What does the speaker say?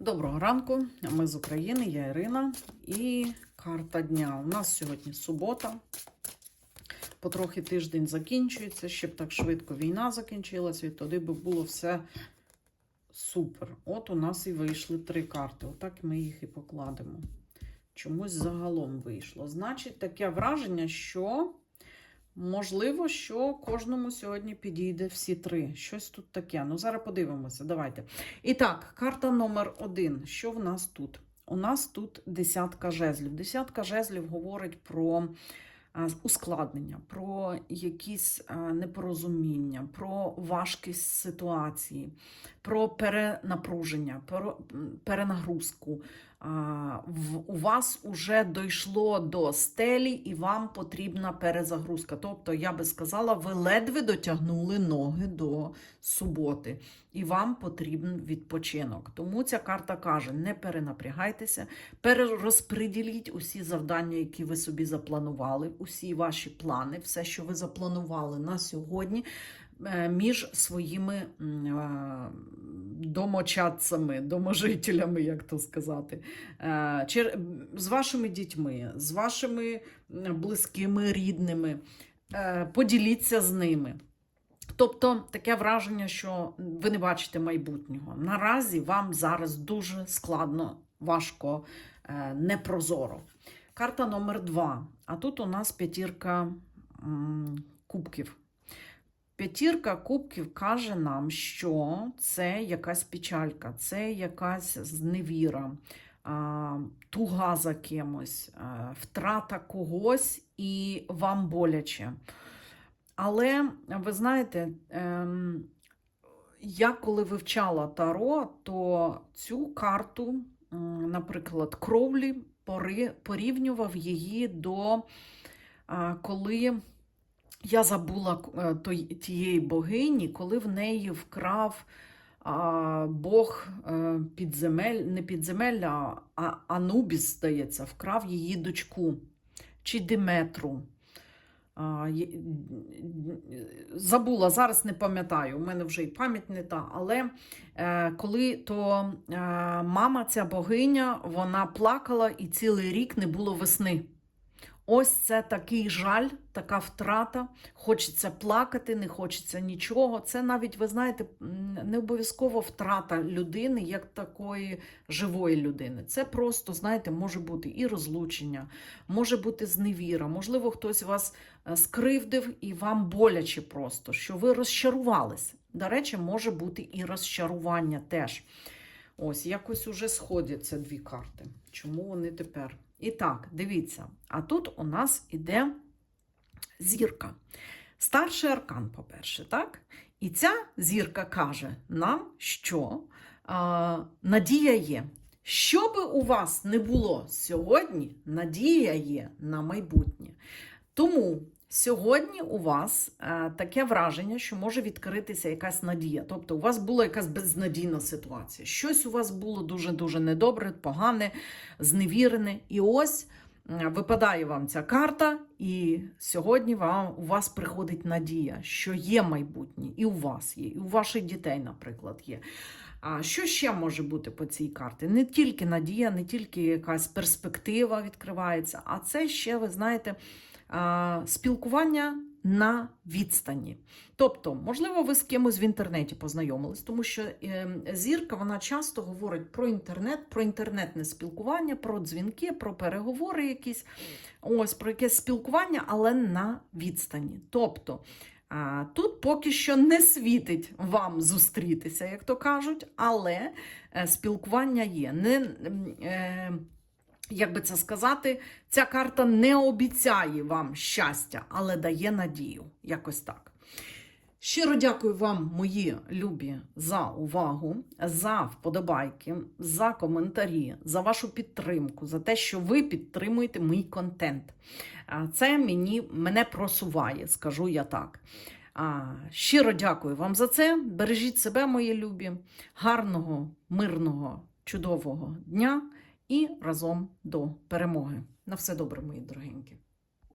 Доброго ранку, ми з України, я Ірина. І карта дня. У нас сьогодні субота. Потрохи тиждень закінчується, щоб так швидко війна закінчилася, і тоді би було все супер. От у нас і вийшли три карти. Отак ми їх і покладемо. Чомусь загалом вийшло. Значить, таке враження, що можливо, що кожному сьогодні підійде всі три. Щось тут таке. Ну, зараз подивимося. Давайте. І так, карта номер один. Що в нас тут? У нас тут десятка жезлів. Десятка жезлів говорить про ускладнення, про якісь непорозуміння, про важкість ситуації, про перенапруження, про перенагрузку. У вас уже дійшло до стелі, і вам потрібна перезагрузка. Тобто, я би сказала, ви ледве дотягнули ноги до суботи, і вам потрібен відпочинок. Тому ця карта каже: не перенапрягайтеся, перерозподіліть усі завдання, які ви собі запланували, усі ваші плани, все, що ви запланували на сьогодні. е, Між своїми е, домочадцями, доможителями, як то сказати, Е, з вашими дітьми, з вашими близькими, рідними. Поділіться з ними. Тобто таке враження, що ви не бачите майбутнього. Наразі вам зараз дуже складно, важко, непрозоро. Карта номер два. А тут у нас п'ятірка кубків. П'ятірка кубків каже нам, що це якась печалька, це якась зневіра, туга за кимось, втрата когось і вам боляче. Але ви знаєте, ем, я коли вивчала Таро, то цю карту, наприклад, кровлі порівнював її до коли я забула е, тієї богині, коли в неї вкрав Бог е, підземель, не підземелля, а Анубіс, здається, вкрав її дочку чи Диметру. Забула, зараз не пам'ятаю, у мене вже і пам'ять не та. Але е, коли то е, мама, ця богиня, вона плакала і цілий рік не було весни. Ось це такий жаль, така втрата. Хочеться плакати, не хочеться нічого. Це навіть, ви знаєте, не обов'язково втрата людини, як такої живої людини. Це просто, знаєте, може бути і розлучення, може бути зневіра, можливо, хтось вас е, скривдив і вам боляче просто, що ви розчарувалися. До речі, може бути і розчарування теж. Ось, якось уже сходяться дві карти. Чому вони тепер? І так, дивіться, а тут у нас іде зірка. Старший аркан, по-перше, так? І ця зірка каже нам, що а, надія є. Що би у вас не було сьогодні, надія є на майбутнє. Тому сьогодні у вас е, таке враження, що може відкритися якась надія. Тобто, у вас була якась безнадійна ситуація. Щось у вас було дуже-дуже недобре, погане, зневірене. І ось випадає вам ця карта, і сьогодні вам, у вас приходить надія, що є майбутнє, і у вас є, і у ваших дітей, наприклад, є. А що ще може бути по цій карті? Не тільки надія, не тільки якась перспектива відкривається, а це ще, ви знаєте, спілкування на відстані. Тобто, можливо, ви з кимось в інтернеті познайомились, тому що е, зірка вона часто говорить про інтернет, про інтернетне спілкування, про дзвінки, про переговори якісь, ось про якесь спілкування, але на відстані. Тобто, Тут поки що не світить вам зустрітися, як то кажуть, але е, спілкування є. Не, е, як би це сказати, ця карта не обіцяє вам щастя, але дає надію. Якось так. Щиро дякую вам, мої любі, за увагу, за вподобайки, за коментарі, за вашу підтримку, за те, що ви підтримуєте мій контент. Це мені, мене просуває, скажу я так. Щиро дякую вам за це. Бережіть себе, мої любі. Гарного, мирного, чудового дня і разом до перемоги. На все добре, мої дорогенькі.